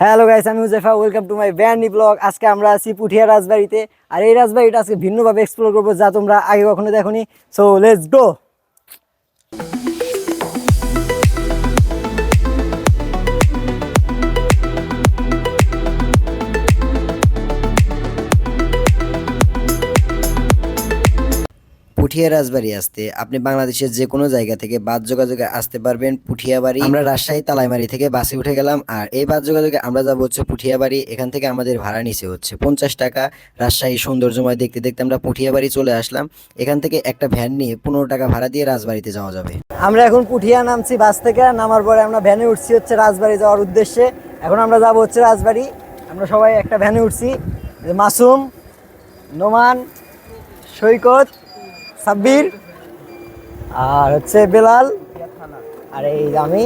Hello guys আমি Huzefa welcome to my ব্যান্ডি blog আজকে আমরা আছি পুঠিয়া রাজবাড়িতে। আর এই রাজবাড়িটা আজকে ভিন্নভাবে এক্সপ্লোর করব যা তোমরা আগে কখনো দেখোনি। So let's go Puthia Rajbari আসতে আপনি বাংলাদেশের যে কোনো জায়গা থেকে বাস যোগাযোগে আসতে পারবেন পুঠিয়া বাড়ি আমরা রাজশাহী তালাইমারি থেকে বাসে উঠে গেলাম আর এই বাস যোগাযোগে আমরা যাব হচ্ছে পুঠিয়া বাড়ি এখান থেকে আমাদের ভাড়া নিচে হচ্ছে পঞ্চাশ টাকা। রাজশাহী সৌন্দর্যময় দেখতে দেখতে আমরা পুঠিয়া বাড়ি চলে আসলাম। এখান থেকে একটা ভ্যান নিয়ে পনেরো টাকা ভাড়া দিয়ে রাজবাড়িতে যাওয়া যাবে। আমরা এখন পুঠিয়া নামছি বাস থেকে। নামার পরে আমরা ভ্যানে উঠছি হচ্ছে রাজবাড়ি যাওয়ার উদ্দেশ্যে। এখন আমরা যাব হচ্ছে রাজবাড়ি। আমরা সবাই একটা ভ্যানে উঠছি। মাসুম, নোমান, সৈকত সাব্বির আর হচ্ছে বেলাল আর এই আমি।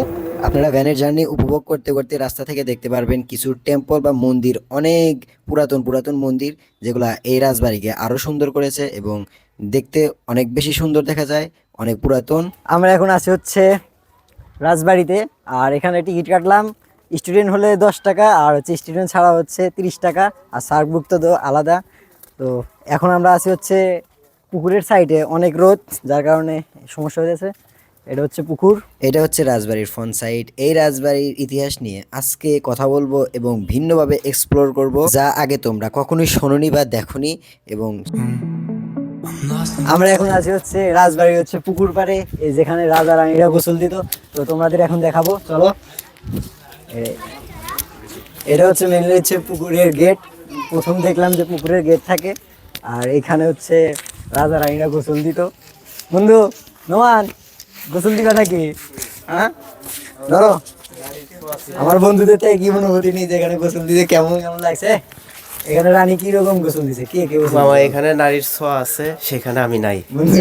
আপনারা ভ্যানের জার্নি উপভোগ করতে করতে রাস্তা থেকে দেখতে পারবেন কিছু টেম্পল বা মন্দির অনেক পুরাতন পুরাতন মন্দির যেগুলা এই রাজবাড়িকে আরও সুন্দর করেছে এবং দেখতে অনেক বেশি সুন্দর দেখা যায় অনেক পুরাতন। আমরা এখন আছি হচ্ছে রাজবাড়িতে আর এখানে টিকিট কাটলাম। স্টুডেন্ট হলে দশ টাকা আর হচ্ছে স্টুডেন্ট ছাড়া হচ্ছে তিরিশ টাকা আর সার্কভুক্ত তো আলাদা। তো এখন আমরা আছি হচ্ছে পুকুরের সাইডে অনেক রোদ যার কারণে সমস্যা হয়ে গেছে। এটা হচ্ছে পুকুর। এটা হচ্ছে রাজবাড়ির ফ্রন্ট সাইড এই রাজবাড়ির ইতিহাস নিয়ে আজকে কথা বলব এবং ভিন্নভাবে এক্সপ্লোর করব যা আগে তোমরা কখনোই শোনোনি বা দেখোনি এবং আমরা এখন আছি হচ্ছে রাজবাড়ি হচ্ছে পুকুর পাড়ে এই যেখানে রাজা রানীরা গোসল দিত। তো তোমাদের এখন দেখাবো চলো। এটা হচ্ছে মেনলি হচ্ছে পুকুরের গেট প্রথম দেখলাম যে পুকুরের গেট থাকে আর এখানে হচ্ছে রাজা রানীরা গোসল দিত। বন্ধু নোমান গোসল দিবা নাকি? হ্যাঁ? ধরো। আমার বন্ধুদের থেকে কি অনুভূতি নেই যেখানে গোসল দিতে কেমন কেমন লাগছে। এখানে রানী কি রকম গোসল দিছে? কে কে মামা এখানে নারীর ছোঁয়া আছে সেখানে আমি নাই। বন্ধু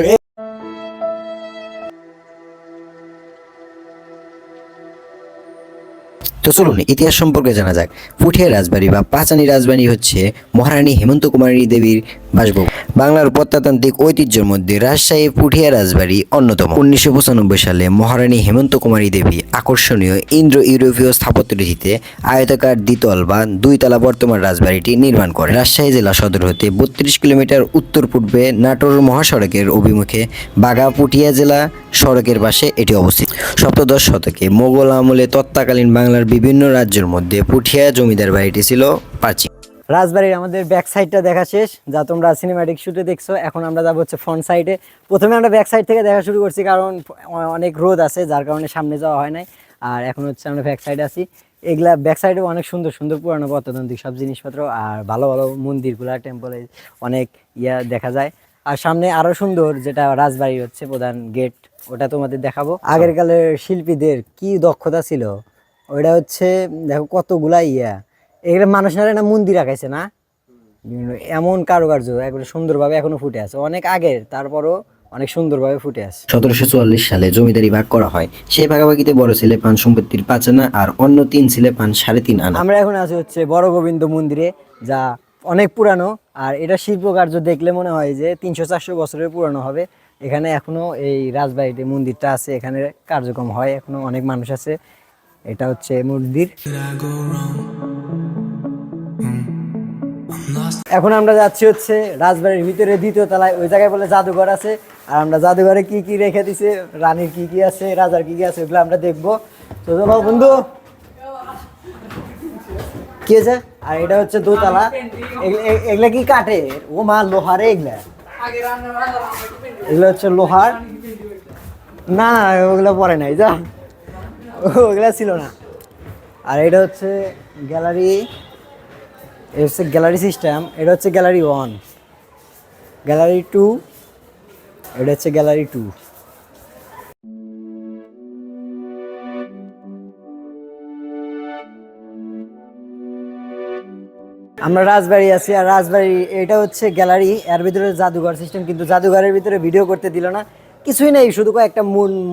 তো চলুন ইতিহাস সম্পর্কে জানা যাক। পুঠিয়া রাজবাড়ি বা পাঁচানি রাজবাড়ি হচ্ছে মহারানী হেমন্ত কুমারী দেবীর বাসভবন বাংলার প্রত্যাতান্ত্রিক ঐতিহ্যের মধ্যে রাজশাহী, পুঠিয়া রাজবাড়ি অন্যতম। উনিশশো পঁচানব্বই সালে মহারানী হেমন্ত কুমারী দেবী আকর্ষণীয় ইন্দ্র ইউরোপীয় স্থাপত্য রীতিতে আয়তাকার দ্বিতল বা দুইতলা বর্তমান রাজবাড়িটি নির্মাণ করে। রাজশাহী জেলা সদর হতে বত্রিশ কিলোমিটার উত্তর পূর্বে নাটোর মহাসড়কের অভিমুখে বাগা পুঠিয়া জেলা সড়কের পাশে এটি অবস্থিত। সপ্তদশ শতকে মোগল আমলে তৎকালীন বাংলার বিভিন্ন রাজ্যের মধ্যে পুঠিয়া জমিদার বাড়িটি ছিল প্রাচীন। রাজবাড়ির আমাদের ব্যাক সাইডটা দেখা শেষ, যা তোমরা সিনেমাটিক শুটে দেখছ। এখন আমরা যাব হচ্ছে ফ্রন্ট সাইডে প্রথমে আমরা ব্যাক সাইড থেকে দেখা শুরু করছি, কারণ অনেক রোদ আছে, যার কারণে সামনে যাওয়া হয় নাই। আর এখন হচ্ছে আমরা ব্যাক সাইডে আছি। এগুলা ব্যাক সাইডেও অনেক সুন্দর সুন্দর পুরানো প্রত্নতান্ত্রিক সব জিনিসপত্র, আর ভালো ভালো মন্দিরগুলা টেম্পলে অনেক ইয়া দেখা যায়। আর সামনে আরও সুন্দর, যেটা রাজবাড়ি হচ্ছে প্রধান গেট ওটা তোমাদের দেখাবো। আগের কালের শিল্পীদের কি দক্ষতা ছিল? ওইটা হচ্ছে, দেখো কতগুলা ইয়া। এগুলো মানুষ না মন্দির রাখাইছে না? বিভিন্ন এমন কারুকার্য একবারে সুন্দরভাবে এখনও ফুটে আছে। অনেক আগের তারপরও অনেক সুন্দরভাবে ফুটে আছে। সতেরোশো চুয়াল্লিশ সালে জমিদারি ভাগ করা হয়। সেই ভাগাভাগিতে বড় ছেলে পান সম্পত্তির পাঁচ আনা আর অন্য তিন ছেলে পান সাড়ে তিন আনা। আমরা এখন আছি হচ্ছে বড় গোবিন্দ মন্দিরে যা অনেক পুরানো। আর এটা শিল্পকার্য দেখলে মনে হয় যে তিনশো চারশো বছরের পুরানো হবে। এখানে এখনও এই রাজবাড়িতে মন্দিরটা আছে এখানে কার্যক্রম হয়। এখনও অনেক মানুষ আছে। এটা হচ্ছে মন্দির। এখন আমরা যাচ্ছি হচ্ছে রাজবাড়ির ভিতরে দ্বিতীয় তলায়। ওই জায়গায় বলে জাদুঘর আছে। আর আমরা জাদুঘরে কি কি রেখে দিছে, রানীর কি কি আছে, রাজার কি কি আছে, ওগুলো আমরা দেখব। তো চলো বন্ধু। কি আছে আর এটা হচ্ছে দোতলা। এগুলা- কি কাঠে ও মা, লোহারে এগুলা। এগুলো হচ্ছে লোহার। না না, ওগুলো পরে নাই, যা। ওগুলা ছিল না। আর এটা হচ্ছে গ্যালারি। এটা হচ্ছে গ্যালারি সিস্টেম, এটা হচ্ছে গ্যালারি ওয়ান। গ্যালারি টু, এটা হচ্ছে গ্যালারি টু। আমরা রাজবাড়ি আছি, আর রাজবাড়ি, এটা হচ্ছে গ্যালারি, এর ভিতরে জাদুঘর সিস্টেম, কিন্তু জাদুঘরের ভিতরে ভিডিও করতে দিল না। কিছুই নেই, শুধু একটা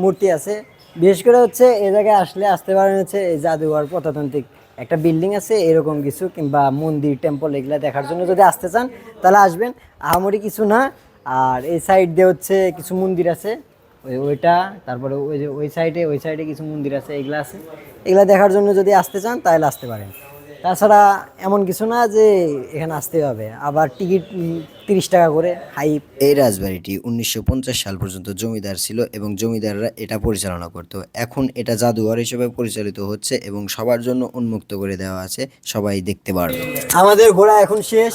মূর্তি আছে। বিশেষ করে হচ্ছে এ জায়গায় আসলে আসতে পারেন হচ্ছে এই জাদুঘর প্রত্নতান্ত্রিক একটা বিল্ডিং আছে, এরকম কিছু, কিংবা মন্দির টেম্পল এগুলো দেখার জন্য যদি আসতে চান, তাহলে আসবেন। আহামরি কিছু না, আর এই সাইড দিয়ে হচ্ছে কিছু মন্দির আছে, ওই ওইটা, তারপরে ওই যে ওই সাইডে ওই সাইডে কিছু মন্দির আছে, এগুলো আছে। এগুলো দেখার জন্য যদি আসতে চান, তাহলে আসতে পারেন। তাছাড়া এমন কিছু না যে এখানে আসতে হবে। আবার টিকিট তিরিশ টাকা করে হাইপ এই রাজবাড়িটি উনিশশো পঞ্চাশ সাল পর্যন্ত জমিদার ছিল এবং জমিদাররা এটা পরিচালনা করত। এখন এটা জাদুঘর হিসেবে পরিচালিত হচ্ছে এবং সবার জন্য উন্মুক্ত করে দেওয়া আছে। সবাই দেখতে পারবে। আমাদের ঘোরা এখন শেষ।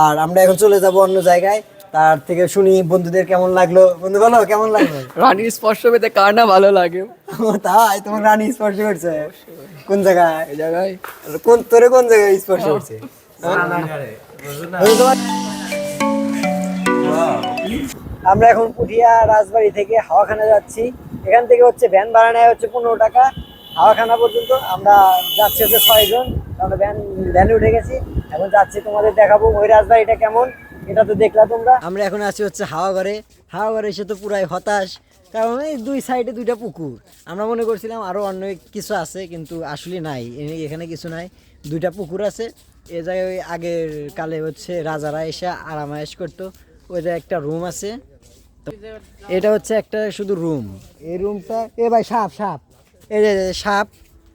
আর আমরা এখন চলে যাব অন্য জায়গায়। তার থেকে শুনি বন্ধুদের কেমন লাগল? বন্ধু বলো কেমন লাগল? রানীর স্পর্শ পেতে কার না ভালো লাগে? তাই? তোমার রানী স্পর্শ করছে? কোন জায়গায়? এই জায়গায়। কোন তোরে কোন জায়গায় স্পর্শ করছে? আমরা এখন পুঠিয়া রাজবাড়ি থেকে হাওয়াখানা যাচ্ছি। এখান থেকে হচ্ছে ভ্যান ভাড়া নেয় হচ্ছে পনেরো টাকা। হাওয়াখানা পর্যন্ত আমরা যাচ্ছি হচ্ছে ছয়জন। আমরা ভ্যান ভ্যানে উঠে গেছি। এখন যাচ্ছি তোমাদের দেখাবো ওই রাজবাড়িটা কেমন। এটা তো দেখলা তোমরা। আমরা এখন আছি হচ্ছে হাওয়া ঘরে হাওয়া ঘরে এসে তো পুরাই হতাশ, কারণ এই দুই সাইডে দুইটা পুকুর। আমরা মনে করছিলাম আরও অন্য কিছু আছে, কিন্তু আসলে নাই। এ- এখানে কিছু নাই, দুইটা পুকুর আছে। এ জায়গায় আগের কালে হচ্ছে রাজারা এসে আরামায়েশ করতো। ওই জায়গায় একটা রুম আছে। এটা হচ্ছে একটা শুধু রুম এই রুমটা এ ভাই সাপ সাপ। যে যে সাপ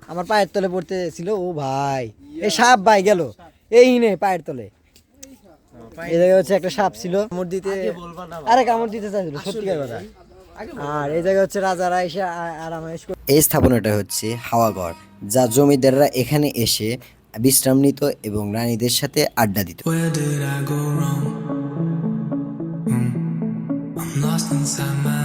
আমার পায়ের তলে পড়তে ছিল ও ভাই, এই সাপ ভাই গেল। এই নে পায়ের তলে। এই জায়গায় হচ্ছে একটা সাপ ছিল। কামড় দিতে আরে কামড় দিতে চাইছিল সত্যিকার কথা। আর এই জায়গায় হচ্ছে রাজারা এসে আরামায়েশ এই স্থাপনাটা হচ্ছে হাওয়াঘর যা জমিদাররা এখানে এসে বিশ্রাম নিত এবং রানীদের সাথে আড্ডা দিত? Hmm. I'm lost inside my